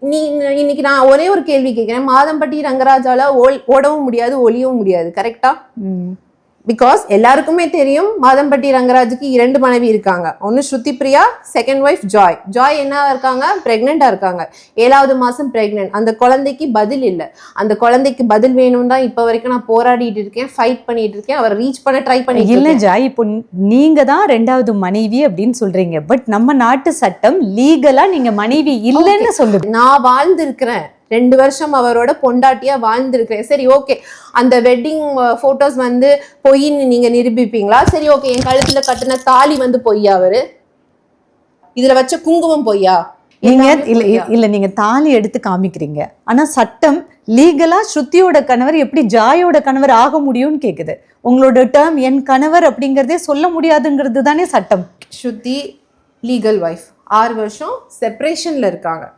நீ இன்னைக்கு நான் ஒரே ஒரு கேள்வி கேட்கிறேன். மாதம்பட்டி ரங்கராஜால ஓல் ஓடவும் முடியாது ஒளியவும் முடியாது. கரெக்டா பிகாஸ் எல்லாருக்குமே தெரியும் மாதம்பட்டி ரங்கராஜுக்கு இரண்டு மனைவி இருக்காங்க. ஒன்று Shruti Priya second wife Joy Joy என்ன இருக்காங்க? பிரெக்னெண்டா இருக்காங்க. ஏழாவது மாசம் பிரெக்னென்ட் அந்த குழந்தைக்கு பதில் இல்லை. அந்த குழந்தைக்கு பதில் வேணும் தான் இப்போ வரைக்கும் நான் போராடிட்டு இருக்கேன் ஃபைட் பண்ணிட்டு இருக்கேன் அவரை ரீச் பண்ண ட்ரை பண்ணிட்டு இல்ல. ஜாய் இப்போ நீங்க தான் ரெண்டாவது மனைவி அப்படின்னு சொல்றீங்க. பட் நம்ம நாட்டு சட்டம் லீகலா நீங்க மனைவி இல்லைன்னு சொல்லுது. நான் வாழ்ந்திருக்கிறேன். ரெண்டு வருஷம் அவரோட பொண்டாட்டியா வாழ்ந்திருக்கிறேன். சரி ஓகே அந்த வெட்டிங் போட்டோஸ் வந்து பொய்ன்னு நீங்க நிரூபிப்பீங்களா? சரி ஓகே என் கழுத்துல கட்டின தாலி வந்து பொய்யா அவரு? இதுல வச்ச குங்குமம் பொய்யா? நீங்க இல்ல? இல்ல நீங்க தாலி எடுத்து காமிக்கிறீங்க. ஆனா சட்டம் லீகலா ஸ்ருதியோட கணவர் எப்படி ஜாயோட கணவர் ஆக முடியும்னு கேக்குது. உங்களோட டேர்ம் என் கணவர் அப்படிங்கறதே சொல்ல முடியாதுங்கிறது தானே சட்டம். ஸ்ருதி லீகல் ஒய்ஃப் ஆறு வருஷம் செப்பரேஷன்ல இருக்காங்க.